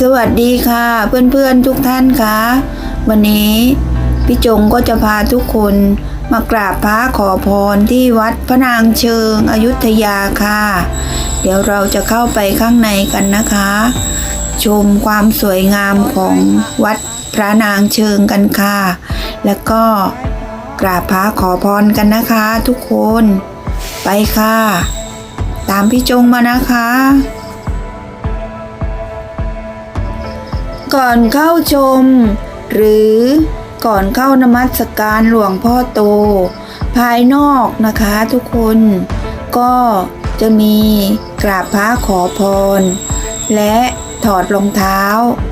สวัสดีค่ะ เพื่อนๆทุกท่านคะวันนี้พี่จงก็จะพาทุกคนมากราบพระขอพรที่วัดพระนางเชิงอยุธยาค่ะ เดี๋ยวเราจะเข้าไปข้างในกันนะคะ ชมความสวยงามของวัดพระนางเชิงกันค่ะ แล้วก็กราบพระขอพรกันนะคะทุกคนไปค่ะ ตามพี่จงมานะคะ ก่อนเข้าชม หรือก่อนเข้านมัสการหลวงพ่อโต ภายนอกนะคะทุกคน ก็จะมีกราบพระขอพร และถอดรองเท้า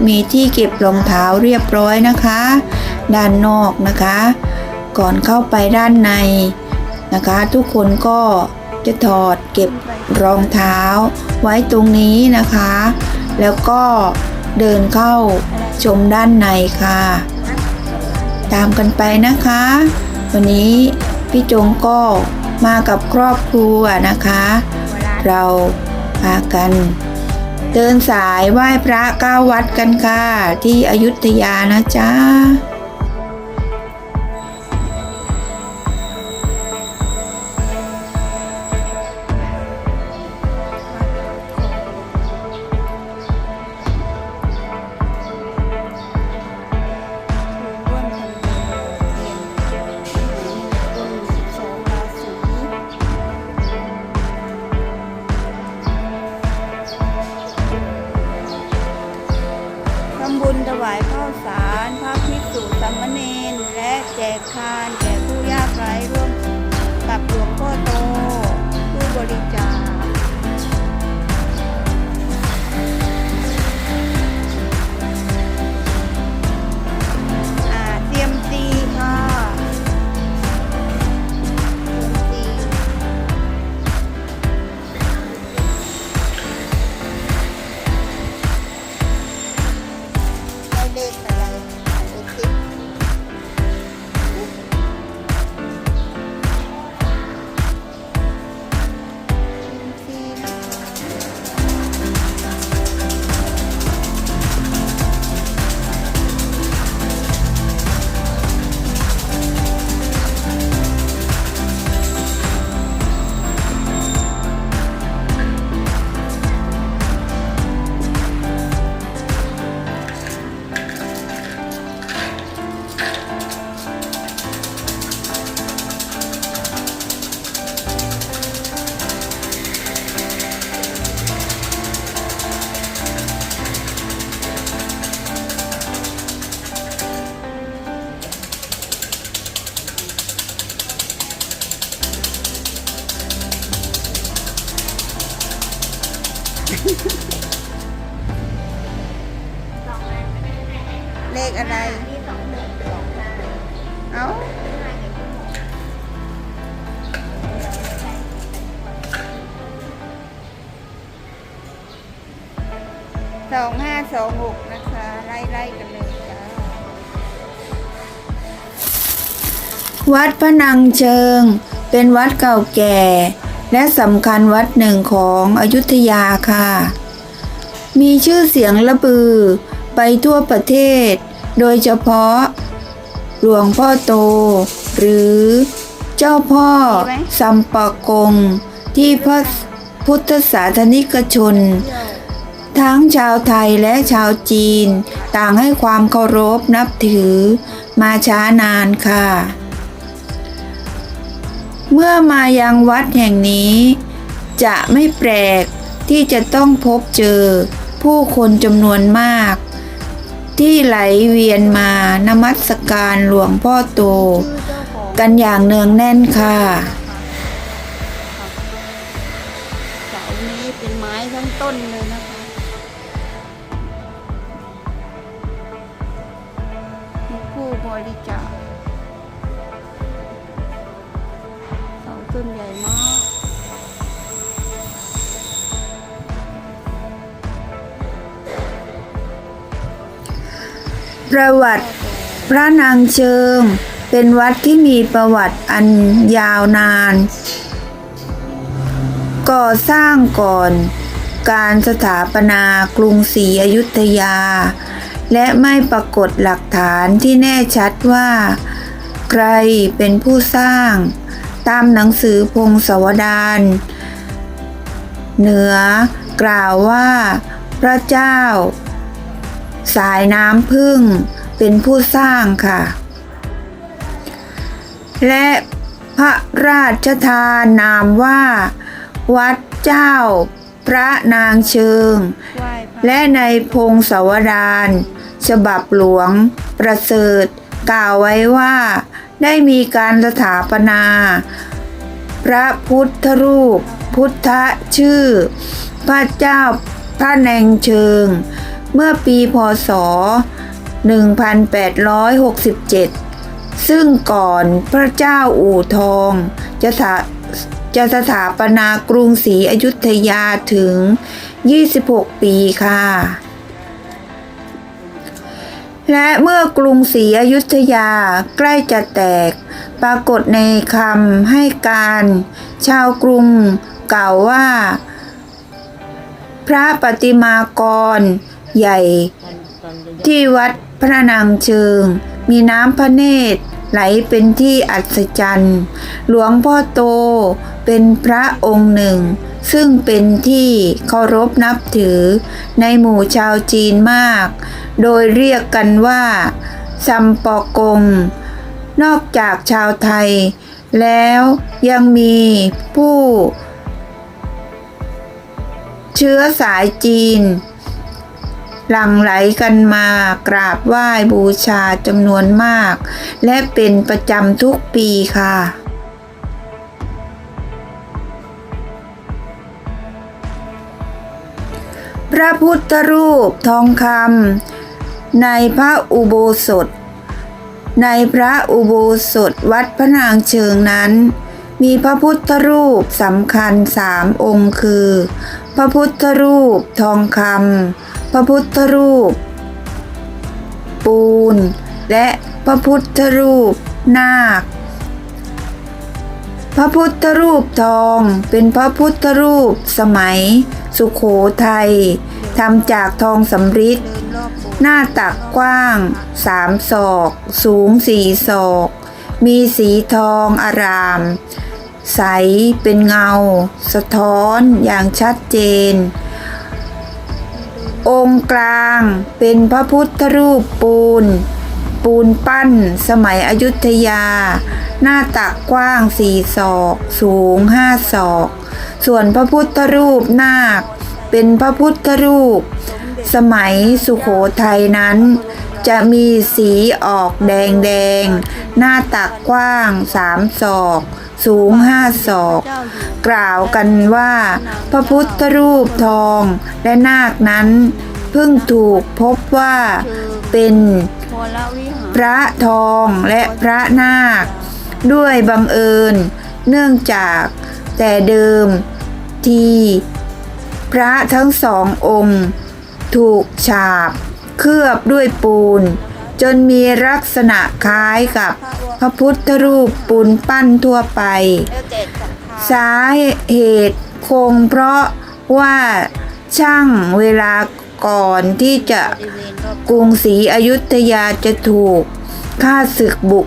มีที่เก็บรองเท้าเรียบร้อยนะคะ ด้านนอกนะคะ ก่อนเข้าไปด้านในนะคะ ทุกคนก็จะถอดเก็บรองเท้าไว้ตรงนี้นะคะ แล้วก็ เดินเข้าชมด้านในค่ะ ตามกันไปนะคะ วันนี้พี่จงก็มากับครอบครัวนะคะ เราพากัน เดินสายไหว้พระเก้าวัดกันค่ะ ที่อยุธยานะจ๊ะ ว วัดพระนังเชิง เป็นวัดเก่าแก่ และสำคัญวัดหนึ่งของอยุธยาค่ะ มีชื่อเสียงระบือไปทั่วประเทศ โดยเฉพาะ หลวงพ่อโต หรือเจ้าพ่อสัมปะกง ที่พระพุทธศาสนิกชน ทั้งชาวไทยและชาวจีน ต่างให้ความเคารพนับถือ มาช้านานค่ะ เมื่อมายังวัดแห่งนี้ จะไม่แปลกที่จะต้องพบเจอผู้คนจำนวนมาก ที่ไหลเวียนมานมัสการหลวงพ่อโต กันอย่างเนืองแน่นค่ะเสานี้เป็นไม้ทั้งต้นเลยนะคะ ผู้บริจาค ต้นใหญ่มากประวัติพระนางเชิง เป็นวัดที่มีประวัติอันยาวนาน ก่อสร้างก่อนการสถาปนากรุงศรีอยุธยา และไม่ปรากฏหลักฐานที่แน่ชัดว่า ใครเป็นผู้สร้าง ตามหนังสือพงศวดารเหนือกล่าวว่า พระเจ้า สายน้ำพึ่งเป็นผู้สร้างค่ะ และพระราชทานนามว่า วัดเจ้า พระนางเชิง และในพงศาวดารฉบับหลวงประเสริฐกล่าวไว้ว่า ได้มีการสถาปนา พระพุทธรูป พุทธชื่อ พระเจ้าพระแนงเชิง เมื่อปีพศ 1867 ซึ่งก่อนพระเจ้าอู่ทองจะสจะสถาปนากรุงศรีอยุธยาถึง 26 ปีค่ะ และเมื่อกรุงศรีอยุธยาใกล้จะแตก ปรากฏในคำให้การ ชาวกรุงกล่าวว่า พระปฏิมากรใหญ่ ที่วัดพระนางเชิง มีน้ำพระเนตรไหลเป็นที่อัศจรรย์ หลวงพ่อโตเป็นพระองค์หนึ่ง ซึ่งเป็นที่เคารพนับถือในหมู่ชาวจีนมาก โดยเรียกกันว่าซัมปอกง นอกจากชาวไทย แล้วยังมีผู้ เชื้อสายจีน หลั่งไหลกันมากราบไหว้บูชาจำนวนมาก และเป็นประจำทุกปีค่ะ พระพุทธรูปทองคำในพระอุโบสถ ในพระอุโบสถวัดพระนางเชิงนั้น มีพระพุทธรูปสำคัญสามองค์คือ พระพุทธรูปทองคำพระพุทธรูป ปูน และพระพุทธรูปนาค พระพุทธรูปทองเป็นพระพุทธรูปสมัย สุขโขทัยทำจากทองสำริดหน้าตักกว้างสามศอก สูงสี่ศอก มีสีทองอาราม ใสเป็นเงา สะท้อนอย่างชัดเจน องค์กลางเป็นพระพุทธรูปปูน ปูนปั้น สมัยอยุธยา หน้าตักกว้างสี่ศอก สูงห้าศอก ส่วนพระพุทธรูปนาค เป็นพระพุทธรูป สมัยสุขโขทัยนั้น จะมีสีออกแดงแดง หน้าตักกว้างสามศอกสูงห้าศอก กล่าวกันว่า พระพุทธรูปทองและนาคนั้น เพิ่งถูกพบว่าเป็น พระทองและพระนาค ด้วยบังเอิญ เนื่องจากแต่เดิมทีพระทั้งสององค์ ถูกฉาบ เคลือบด้วยปูน จนมีลักษณะคล้ายกับพระพุทธรูปปูนปั้นทั่วไป สาเหตุคงเพราะว่าช่างเวลา ก่อนที่จะกรุงศรีอยุธยาจะถูกฆ่าศึกบุก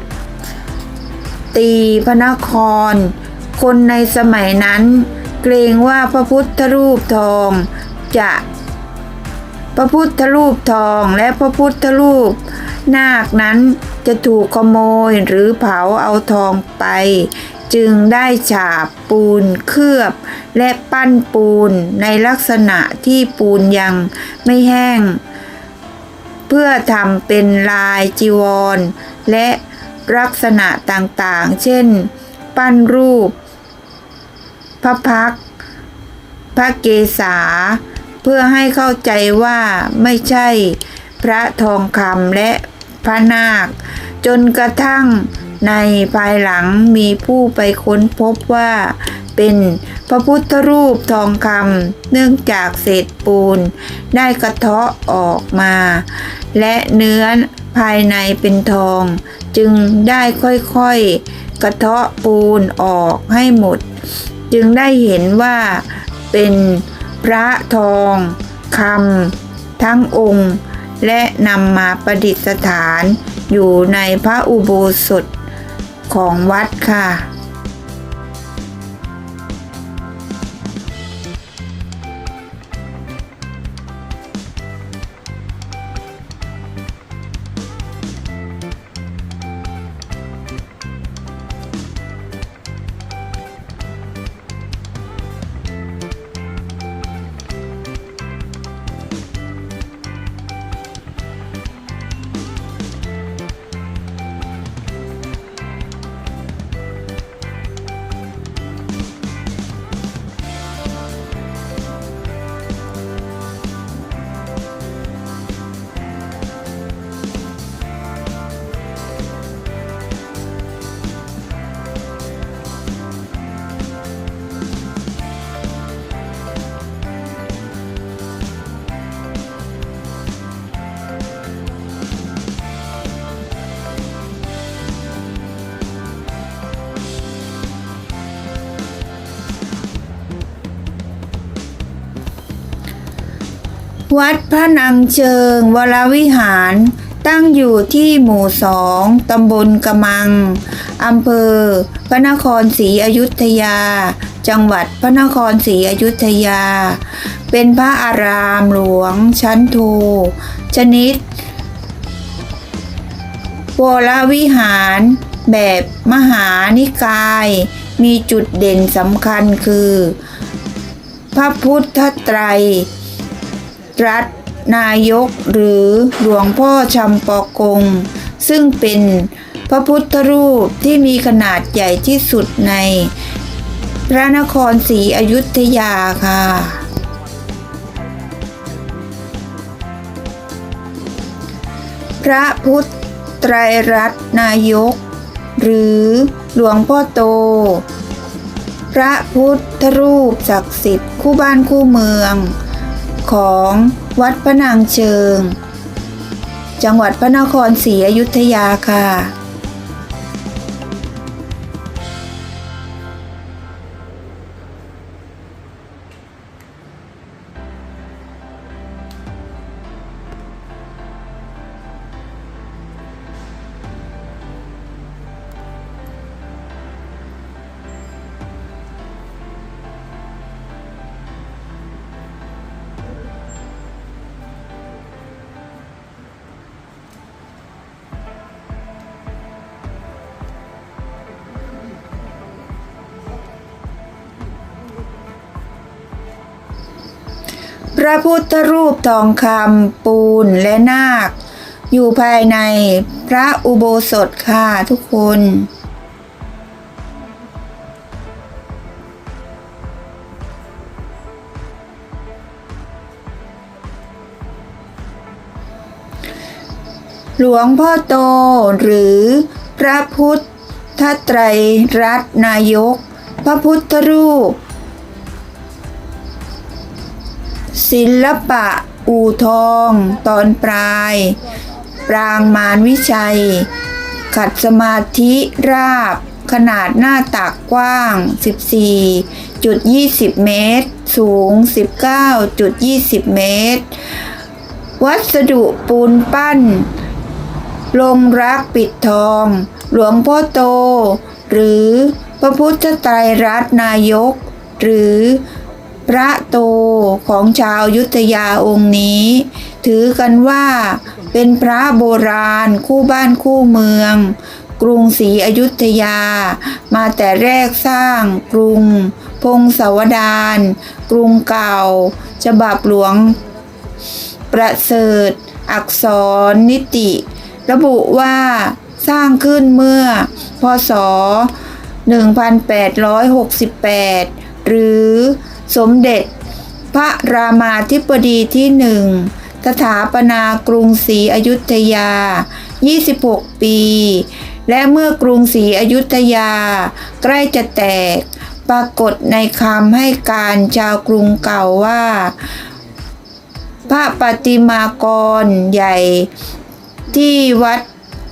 ตีพระนคร คนในสมัยนั้น เกรงว่าพระพุทธรูปทองจะพระพุทธรูปทองและพระพุทธรูป นาคนั้นจะถูกขโมยหรือเผาเอาทองไป จึงได้ฉาบปูนเคลือบ และปั้นปูนในลักษณะที่ปูนยังไม่แห้ง เพื่อทำเป็นลายจีวร และลักษณะต่างๆ เช่น ปั้นรูป พระพัก พระเกศา เพื่อให้เข้าใจว่าไม่ใช่พระทองคำและพระนาค จนกระทั่ง ในภายหลังมีผู้ไปค้นพบว่าเป็นพระพุทธรูปทองคำเนื่องจากเศษปูน ได้กระเทาะออกมา และเนื้อภายในเป็นทอง จึงได้ค่อยๆ กระเทาะปูนออกให้หมด จึงได้เห็นว่าเป็นพพระทองคำทั้งองค์ และนำมาประดิษฐานอยู่ในพระอุโบสถ ของวัดค่ะ วัดพระนังเชิงวรวิหาร ตั้งอยู่ที่หมู่สองตำบลกะมัง อำเภอ พระนครศรีอยุธยา จังหวัดพระนครศรีอยุธยา เป็นพระอารามหลวง ชั้นโท ชนิดวรวิหารแบบมหานิกาย มีจุดเด่นสำคัญคือ พระพุทธไตร ตรัตนายกหรือหลวงพ่อชำปอกง ซึ่งเป็นพระพุทธรูปที่มีขนาดใหญ่ที่สุดใน พระนครศรีอยุธยาค่ะ พระพุทธไตรรัตนายก หรือหลวงพ่อโต พระพุทธรูปศักดิ์สิทธิ์คู่บ้านคู่เมือง ของวัดพระนางเชิง จังหวัดพระนครศรีอยุธยาค่ะ ระพุทธรูปทองคำปูนและนาค อยู่ภายในพระอุโบสถค่ะทุกคนหลวงพ่อโตหรือพระพุทธไตรรัตนายก พระพุทธรูป ศิลปะ อู่ทอง ตอนปลาย ปรางมารวิชัย ขัดสมาธิราบ ขนาดหน้าตักกว้าง 14.20 เมตร สูง 19.20 เมตร วัสดุปูนปั้น ลงรักปิดทอง หลวงพ่อโต หรือพระพุทธไตรรัตนายก หรือ พระโตของชาวยุทธยาองค์นี้ ถือกันว่าเป็นพระโบราณคู่บ้านคู่เมือง กรุงศรีอยุธยา มาแต่แรกสร้างกรุง พงศาวดารกรุงเก่า ฉบับหลวง ประเสริฐ อักษรนิติ ระบุว่าสร้างขึ้นเมื่อ พศ 1868 หรือ สมเด็จ พระรามาธิบดีที่หนึ่งสถาปนากรุงศรีอยุธยา 26 ปี และเมื่อกรุงศรีอยุธยา ใกล้จะแตก ปรากฏในคำให้การชาวกรุงเก่าว่า พระปฏิมากรใหญ่ที่วัด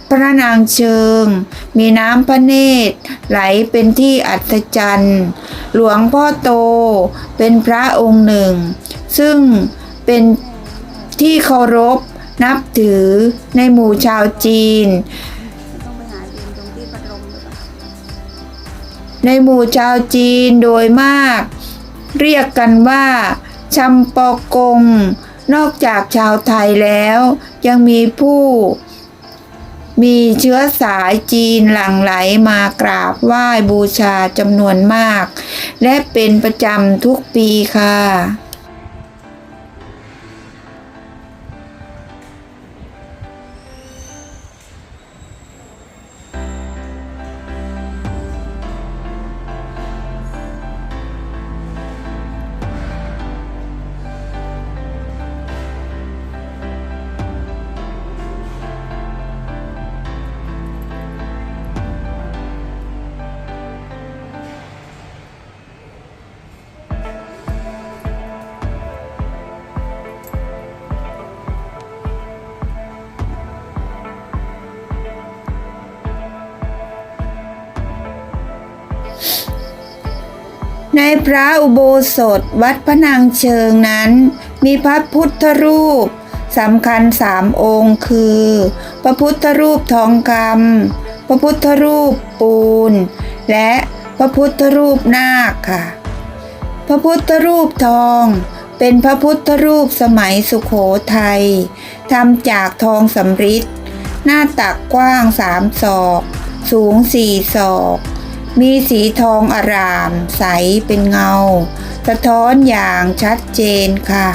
พระนางเชิง มีน้ำพระเนตร ไหลเป็นที่อัศจรรย์ หลวงพ่อโตเป็นพระองค์หนึ่ง ซึ่งเป็นที่เคารพนับถือในหมู่ชาวจีน ในหมู่ชาวจีนโดยมาก เรียกกันว่าชัมปอกง นอกจากชาวไทยแล้ว ยังมีผู้ มีเชื้อสายจีนหลั่งไหลมากราบไหว้บูชาจำนวนมาก และเป็นประจำทุกปีค่ะ พระอุโบสถวัดพระนางเชิงนั้น มีพระพุทธรูปสำคัญสามองค์คือ พระพุทธรูปทองคำพระพุทธรูปปูน และพระพุทธรูปนาคค่ะ พระพุทธรูปทอง เป็นพระพุทธรูปสมัยสุขโขทัยทำจากทองสำริดหน้าตักกว้างสามศอก สูงสี่ศอก มีสีทองอร่าม ใสเป็นเงา สะท้อนอย่างชัดเจนค่ะ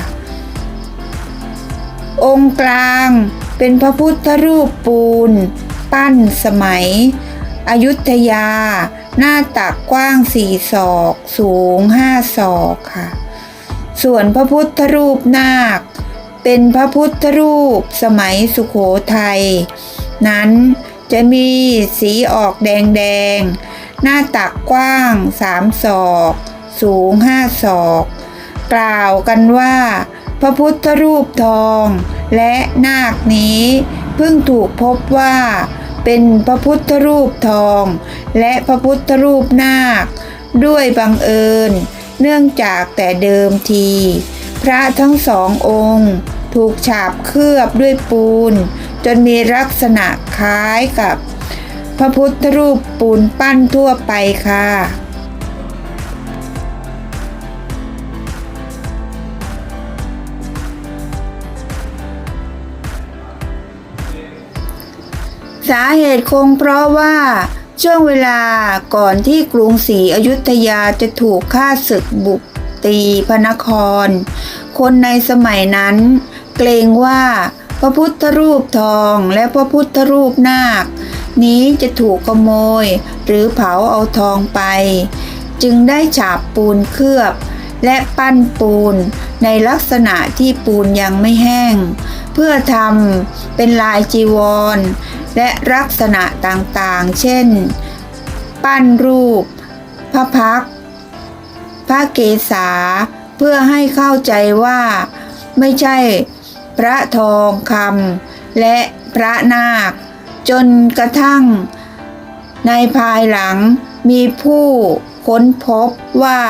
องค์กลางเป็นพระพุทธรูปปูน ปั้นสมัย อยุธยา หน้าตักกว้างสี่ศอก สูงห้าศอกค่ะ ส่วนพระพุทธรูปนาค เป็นพระพุทธรูปสมัยสุขโขทัยนั้นจะมีสีออกแดงๆ หน้าตักกว้างสามศอก สูงห้าศอก กล่าวกันว่า พระพุทธรูปทอง และนาคนี้เพิ่งถูกพบว่า เป็นพระพุทธรูปทอง และพระพุทธรูปนาค ด้วยบังเอิญ เนื่องจากแต่เดิมที พระทั้งสององค์ ถูกฉาบเคลือบด้วยปูน จนมีลักษณะคล้ายกับ พระพุทธรูปปูนปั้นทั่วไปค่ะ สาเหตุคงเพราะว่าช่วงเวลาก่อนที่กรุงศรีอยุธยาจะถูกฆ่าศึกบุกตีพระนคร คนในสมัยนั้นเกรงว่า พระพุทธรูปทองและพระพุทธรูปนาค นี้จะถูกขโมยหรือเผาเอาทองไป จึงได้ฉาบปูนเคลือบ และปั้นปูนในลักษณะที่ปูนยังไม่แห้ง เพื่อทำเป็นลายจีวร และลักษณะต่างๆ เช่น ปั้นรูป พระพัก พระเกศาเพื่อให้เข้าใจว่าไม่ใช่ พระทองคำและพระนาค จนกระทั่ง ในภายหลังมีผู้ค้นพบว่า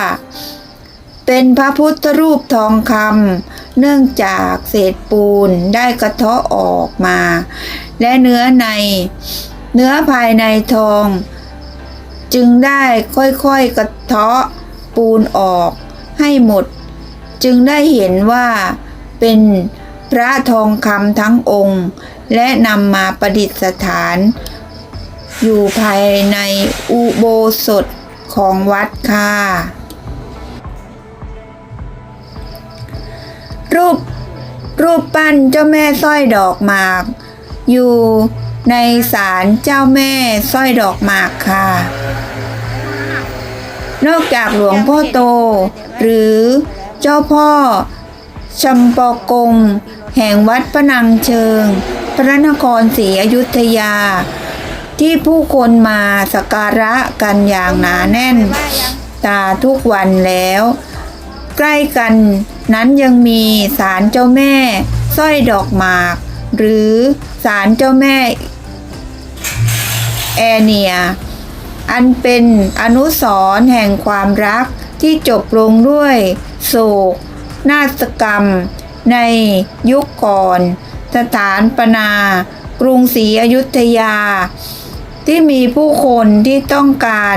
เป็นพระพุทธรูปทองคำเนื่องจากเศษปูนได้กระเทาะออกมา และเนื้อใน เนื้อภายในทอง จึงได้ค่อยๆกระเทาะปูนออกให้หมด จึงได้เห็นว่าเป็น พระทองคำทั้งองค์ และนำมาประดิษฐาน อยู่ภายในอุโบสถของวัดค่ะรูปรูปปั้นเจ้าแม่สร้อยดอกหมาก อยู่ในศาลเจ้าแม่สร้อยดอกหมากค่ะ นอกจากหลวงพ่อโต หรือเจ้าพ่อชัมปอกง แห่งวัดพระนังเชิง พระนครศรีอยุธยา ที่ผู้คนมาสักการะกันอย่างหนาแน่น ตาทุกวันแล้ว ใกล้กันนั้นยังมีศาลเจ้าแม่สร้อยดอกหมาก หรือศาลเจ้าแม่แอเนีย อันเป็นอนุสรแห่งความรักที่จบลงด้วย โศก นาฏกรรม ในยุคก่อน สถานปนากรุงศรีอยุธยา ที่มีผู้คนที่ต้องการ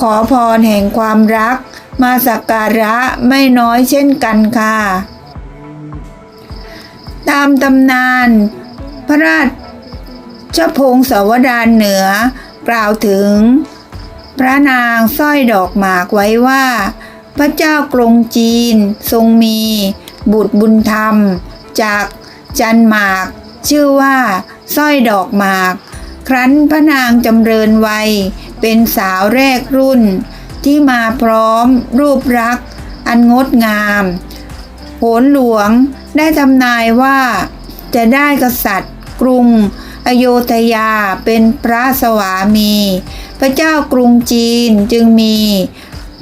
ขอพรแห่งความรัก มาสักการะไม่น้อยเช่นกันค่ะ ตามตำนาน พระราชพงศาวดารเหนือกล่าวถึง พระนางสร้อยดอกหมากไว้ว่า พระเจ้ากรุงจีนทรงมี บุตรบุญธรรม จากจันหมาก ชื่อว่าสร้อยดอกหมาก ครั้นพระนางจำเริญวัย เป็นสาวแรกรุ่น ที่มาพร้อม รูปรักษณ์อันงดงามโหนหลวงได้ทำนายว่า จะได้กษัตริย์ กรุง อโยธยาเป็นพระสวามี พระเจ้ากรุงจีนจึงมี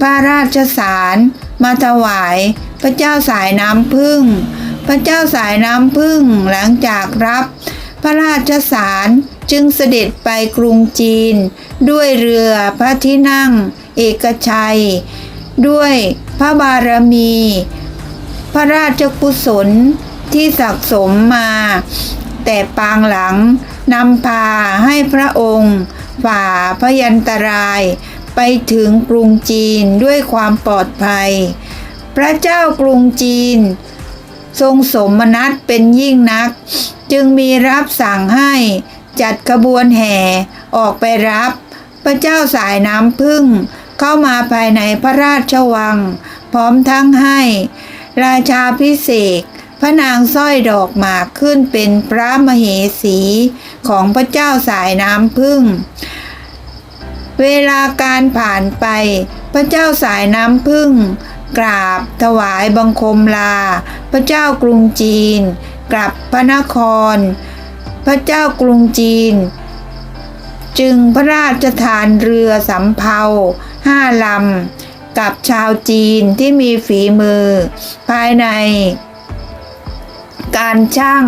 พระราชสารมาถวาย พระเจ้าสายน้ำพึ่ง พระเจ้าสายน้ำพึ่งหลังจากรับ พระราชสารจึงเสด็จไปกรุงจีน ด้วยเรือพระที่นั่ง เอกชัย ด้วยพระบารมี พระราชกุศลที่สะสมมา แต่ปางหลังนำพาให้พระองค์ ฝ่าพยันตราย ไปถึงกรุงจีนด้วยความปลอดภัย พระเจ้ากรุงจีน ทรงสมนัตเป็นยิ่งนัก จึงมีรับสั่งให้จัดขบวนแห่ออกไปรับ พระเจ้าสายน้ำพึ่ง เข้ามาภายในพระราชวัง พร้อมทั้งให้ ราชาพิเศษพระนางสร้อยดอกหมากขึ้นเป็นพระมเหสีของพระเจ้าสายน้ำพึ่ง เวลาการผ่านไป พระเจ้าสายน้ำพึ่ง กราบถวายบังคมลา พระเจ้ากรุงจีน กลับพระนคร พระเจ้ากรุงจีน จึงพระราชทานเรือสำเภาห้าลำ กับชาวจีนที่มีฝีมือ ภายใน การช่าง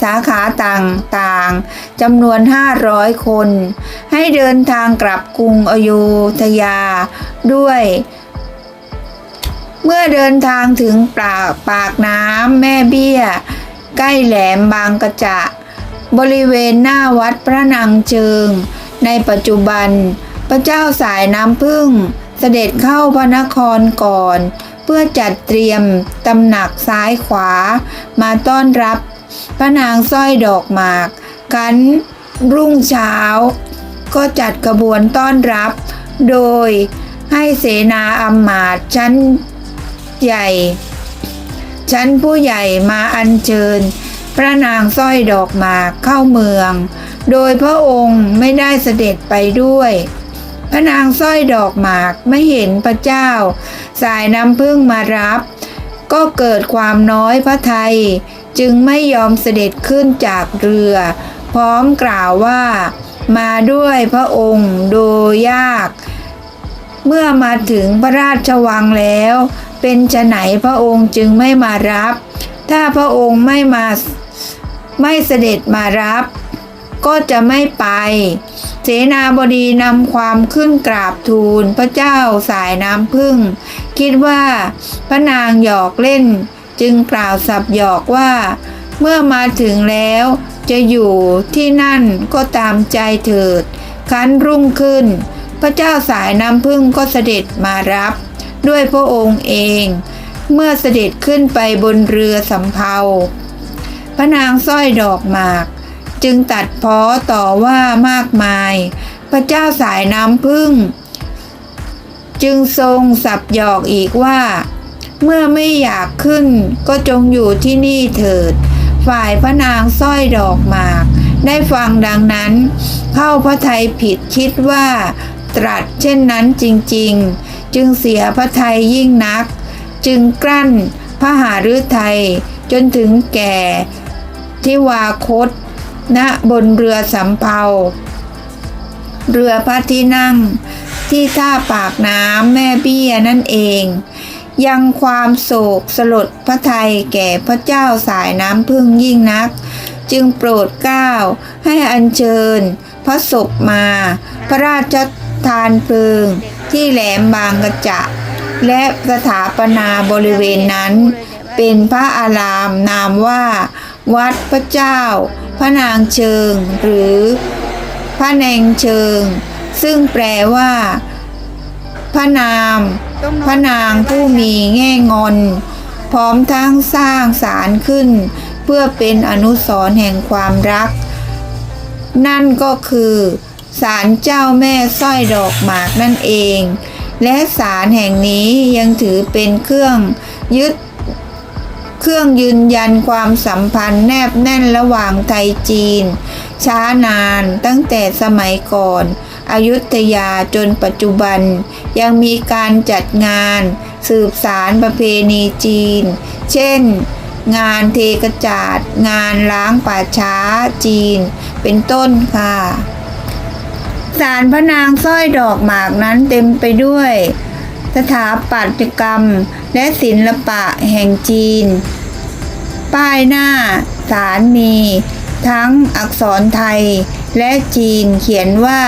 สาขาต่างๆจำนวน 500 คน ให้เดินทางกลับกรุงอโยธยาด้วย เมื่อเดินทางถึงปากปากน้ำแม่เบี้ย ใกล้แหลมบางกระจะ บริเวณหน้าวัดพระนางเจิง ในปัจจุบัน พระเจ้าสายน้ำพึ่ง เสด็จเข้าพระนครก่อน เพื่อจัดเตรียมตำหนักซ้ายขวา มาต้อนรับ พระนางสร้อยดอกหมาก กันรุ่งเช้า ก็จัดกระบวนต้อนรับ โดยให้เสนาอำมาตย์ชั้น ใหญ่ ชั้นผู้ใหญ่มาอัญเชิญ พระนางสร้อยดอกหมากเข้าเมือง โดยพระองค์ไม่ได้เสด็จไปด้วย พระนางสร้อยดอกหมากไม่เห็นพระเจ้า สายน้ำพึ่งมารับ ก็เกิดความน้อยพระไทย จึงไม่ยอมเสด็จขึ้นจากเรือ พร้อมกล่าวว่า มาด้วยพระองค์โดยยากเมื่อมาถึงพระราชวังแล้ว เป็นจะไหนพระองค์จึงไม่มารับ ถ้าพระองค์ไม่มาไม่เสด็จมารับ ก็จะไม่ไป เสนาบดีนำความขึ้นกราบทูลพระเจ้าสายน้ำพึ่ง คิดว่าพระนางหยอกเล่น จึงกล่าวสับหยอกว่า เมื่อมาถึงแล้วจะอยู่ที่นั่นก็ตามใจเถิดคันรุ่งขึ้น พระเจ้าสายน้ำพึ่งก็เสด็จมารับ ด้วยพระองค์เอง เมื่อเสด็จขึ้นไปบนเรือสำเภา พระนางสร้อยดอกหมาก จึงตัดพ้อต่อว่ามากมาย พระเจ้าสายน้ำพึ่ง จึงทรงสับหยอกอีกว่า เมื่อไม่อยากขึ้นก็จงอยู่ที่นี่เถิด ฝ่ายพระนางสร้อยดอกหมาก ได้ฟังดังนั้น เข้าพระไทยผิดคิดว่าตรัสเช่นนั้นจริง ๆ จึงเสียพระทัยยิ่งนัก จึงกลั้นพระหาฤทัยจนถึงแก่ที่วาคตณบนเรือสำเภา เรือพระที่นั่งที่ท่าปากน้ำแม่เบี้ยนั่นเอง ยังความโศกสลดพระไทยแก่พระเจ้าสายน้ำพึ่งยิ่งนัก จึงโปรดเกล้าให้อัญเชิญ พระศพมา พระราชทานเพลิงที่แหลมบางกระจะ และสถาปนาบริเวณนั้น เป็นพระอารามนามว่า วัดพระเจ้า พระนางเชิง หรือ พระแนงเชิง ซึ่งแปลว่า พระนาม พระนางผู้มีแง่งอน พร้อมทั้งสร้างศาลขึ้น เพื่อเป็นอนุสรณ์แห่งความรัก นั่นก็คือ ศาลเจ้าแม่สร้อยดอกหมากนั่นเอง และศาลแห่งนี้ยังถือเป็นเครื่องยึดเครื่องยืนยันความสัมพันธ์แนบแน่นระหว่างไทยจีน ช้านานตั้งแต่สมัยก่อนอยุธยาจนปัจจุบัน ยังมีการจัดงาน สืบสารประเพณีจีน เช่น งานเทกระจาดงานล้างป่าช้าจีน เป็นต้นค่ะ ศาลพระนางสร้อยดอกหมากนั้นเต็มไปด้วย สถาปัตยกรรมและศิลปะแห่งจีน ป้ายหน้าศาลมี ทั้งอักษรไทยและจีนเขียนว่า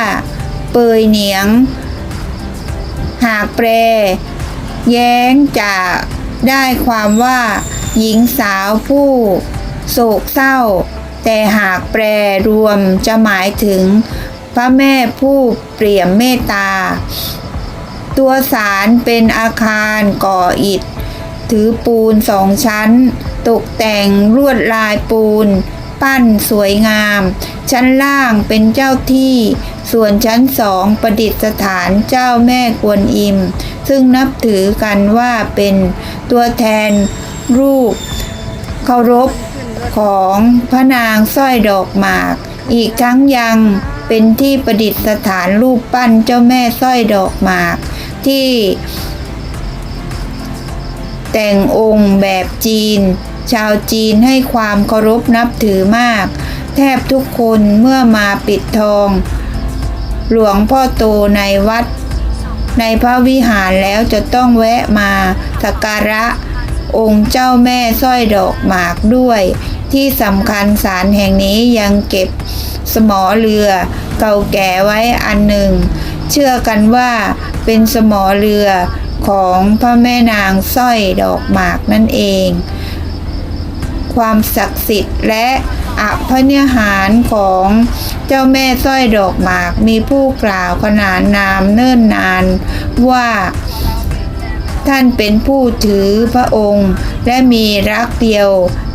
เปยเหนียง หากแปล แย้งจากได้ความว่า หญิงสาวผู้ โศกเศร้า แต่หากแปลรวมจะหมายถึง พระแม่ผู้เปี่ยมเมตตา ตัวสารเป็นอาคารก่ออิฐ ถือปูนสองชั้น ตกแต่งลวดลายปูน ปั้นสวยงาม ชั้นล่างเป็นเจ้าที่ ส่วนชั้นสองประดิษฐานเจ้าแม่กวนอิม ซึ่งนับถือกันว่าเป็นตัวแทนรูปเคารพของพระนางสร้อยดอกหมาก อีกทั้งยัง เป็นที่ประดิษฐานรูปปั้นเจ้าแม่สร้อยดอกหมาก ที่ แต่งองค์แบบจีน ชาวจีนให้ความเคารพนับถือมาก แทบทุกคนเมื่อมาปิดทอง หลวงพ่อโตในวัด ในพระวิหารแล้วจะต้องแวะมาสักการะองค์เจ้าแม่สร้อยดอกหมากด้วย ที่สำคัญศาลแห่งนี้ยังเก็บสมอเรือเก่าแก่ไว้อันหนึ่ง เชื่อกันว่าเป็นสมอเรือของพระแม่นางสร้อยดอกหมากนั่นเอง ความศักดิ์สิทธิ์และอภินิหารของเจ้าแม่สร้อยดอกหมากมีผู้กล่าวขนานนามเนิ่นนานว่า ท่านเป็นผู้ถือพระองค์ และมีรักเดียว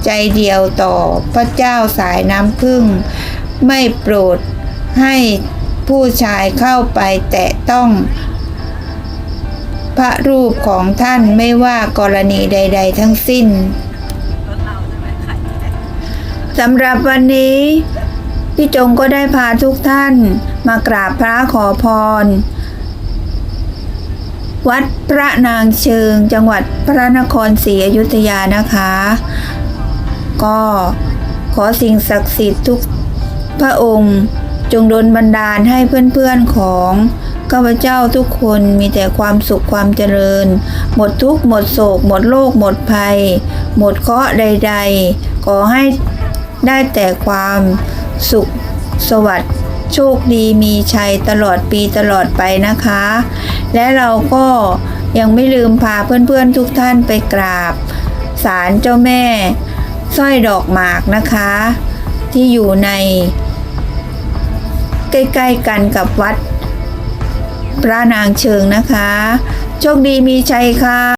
ใจเดียวต่อพระเจ้าสายน้ำพึ่ง ไม่โปรดให้ผู้ชายเข้าไปแตะต้อง พระรูปของท่านไม่ว่ากรณีใด ๆ ทั้งสิ้นสำหรับวันนี้พี่จงก็ได้พาทุกท่านมากราบพระขอพร วัดพระนางเชิงจังหวัดพระนครศรีอยุธยานะคะ ก็ขอสิ่งศักดิ์สิทธิ์ทุกพระองค์จงดลบันดาลให้เพื่อนๆของข้าพเจ้าทุกคนมีแต่ความสุขความเจริญ หมดทุกข์หมดโศก หมดโรคหมดภัย หมดเคราะห์ใด ๆ ขอให้ได้แต่ความสุขสวัสดิ์โชคดีมีชัยตลอดปีตลอดไปนะคะ และเราก็ยังไม่ลืมพาเพื่อนๆทุกท่านไปกราบศาลเจ้าแม่สร้อยดอกหมากนะคะ ที่อยู่ใน ใกล้ๆกันกับวัด พระนางเชิงนะคะ โชคดีมีชัยค่ะ